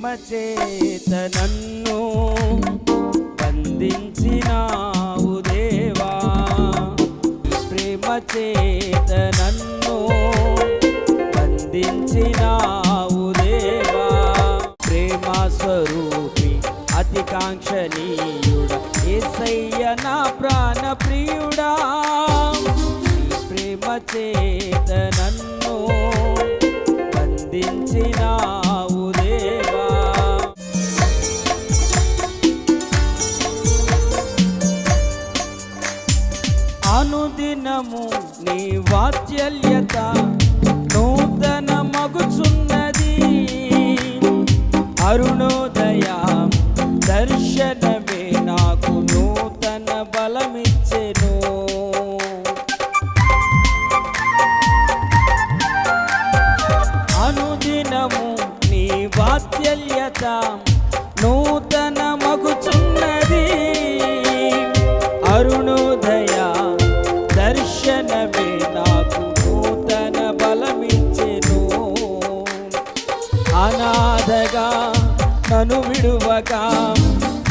ప్రేమ చేత నన్ను బంధించినావు దేవా. ప్రేమ చేత నన్ను నీ వాత్సల్యత నూతన మగుచున్నది అరుణోదయ దర్శనమే నాకు నూతన బలమిచ్చెను. అనుదినము నీ వాత్సల్యత నన్ను విడువక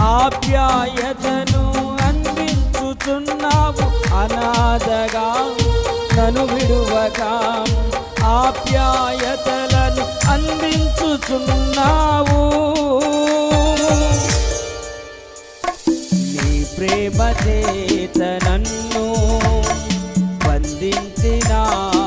ఆప్యాయతను అందించుతున్నావు అనాథగా. నన్ను విడువక ఆప్యాయతలను అందించుతున్నావు నీ ప్రేమ చేత నన్ను బంధించినావు.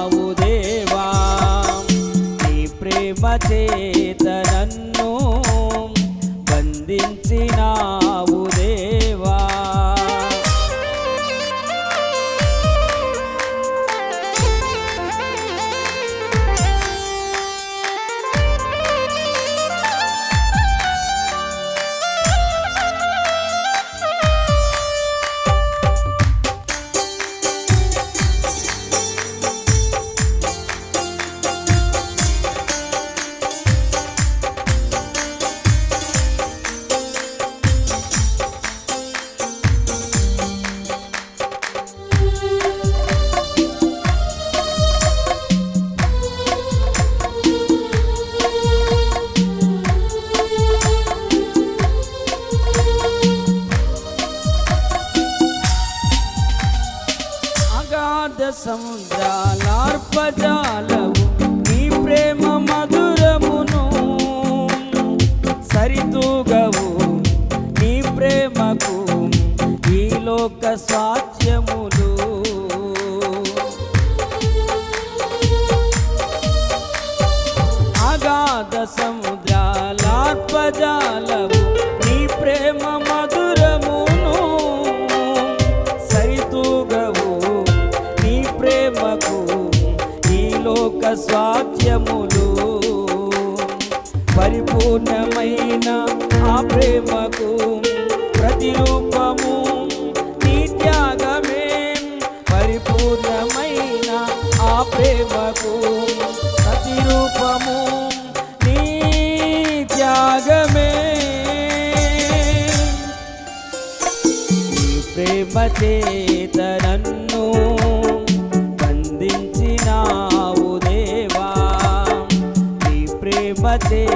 లోక స్వాధ్యములు. పరిపూర్ణమైన ఆ ప్రేమకు ప్రతిరూపము నీ త్యాగమే. పరిపూర్ణమైన ఆ ప్రేమకు ప్రతిరూపము నీ త్యాగమే. ప్రేమ చేత ప్రేమ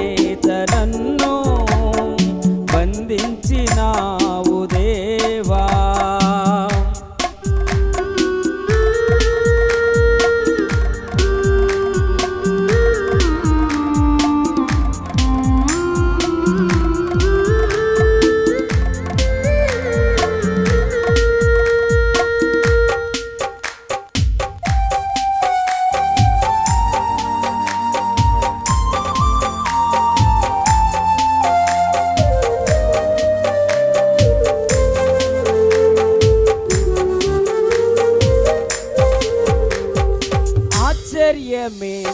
ఆశ్చర్యమే.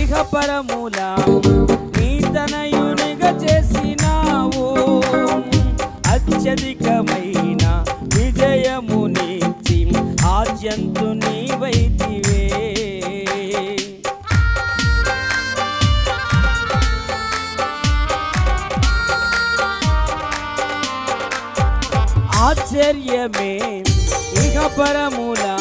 ఇహ పరముల నీ తనయునిగా చేసినావు. అత్యధికమైన విజయమునిచ్చి ఆద్యంతు నీవైతివే. ఆశ్చర్యమే. ఇహ పరముల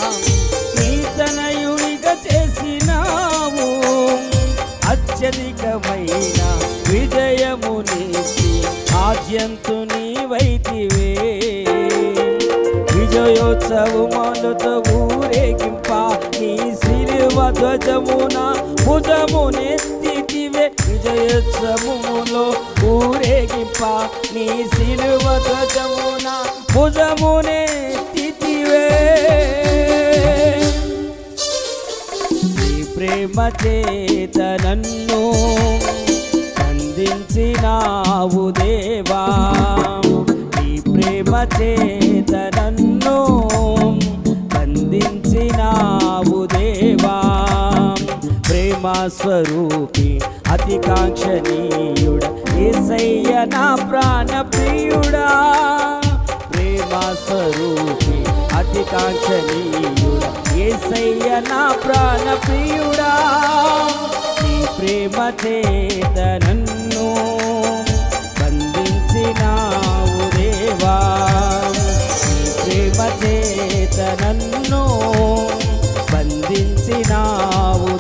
విజయంతు నీవైతివే. విజయోత్సవములతో ఊరేగింప. నీ శిలువ ధ్వజమున భుజమునెత్తివే విజయోత్సవములో ఊరేగింప. నీ శిలువ ధ్వజమున భుజమునెత్తివే ప్రేమ చేత నన్ను అందించినావు దేవా. నీ ప్రేమ చేత నన్ను అందించినావు దేవా. ప్రేమ స్వరూపి అతి కాంక్షణీయుడ ఏసయ్య నా ప్రాణ ప్రియుడా. ప్రేమ స్వరూపి అతి కాంక్షణీయుడ ఏసయ్య నా ప్రాణ ప్రియుడా. ప్రేమ చేత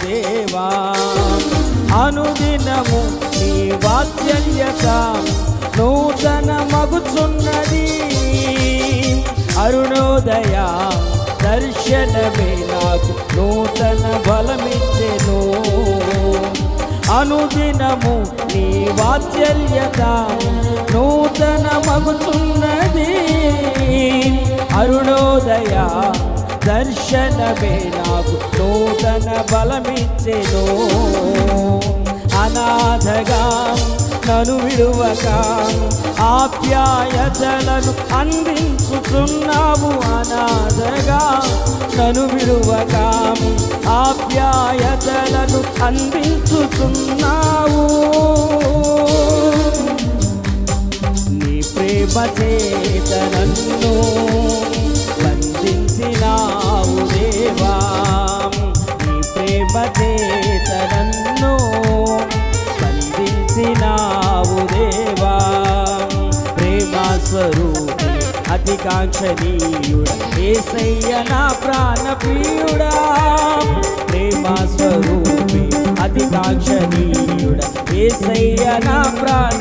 దేవా అనుదినము నీ వాత్సల్యత నూతన మగుచున్నది అరుణోదయ దర్శనమే నాకు నూతన బలమిచ్చెను. అనుదినము నీ వాత్సల్యత నూతన మగుచున్నది అరుణోదయ దర్శనమే నాకు నూతన బలమిచ్చెను. అనాథగా నను విడువక ఆప్యాయతలను అందించుతున్నావు అనాథగా. నను విడువక ఆప్యాయతలను అందించుతున్నావు నీ ప్రేమ చేత నన్ను స్వరూపి అతి కాంక్షణీయుడ ఏసయ్య నా ప్రాణ ప్రియుడా ప్రేమ స్వరూపి అతి కాంక్షణీయుడ ఏసయ్య నా ప్రాణ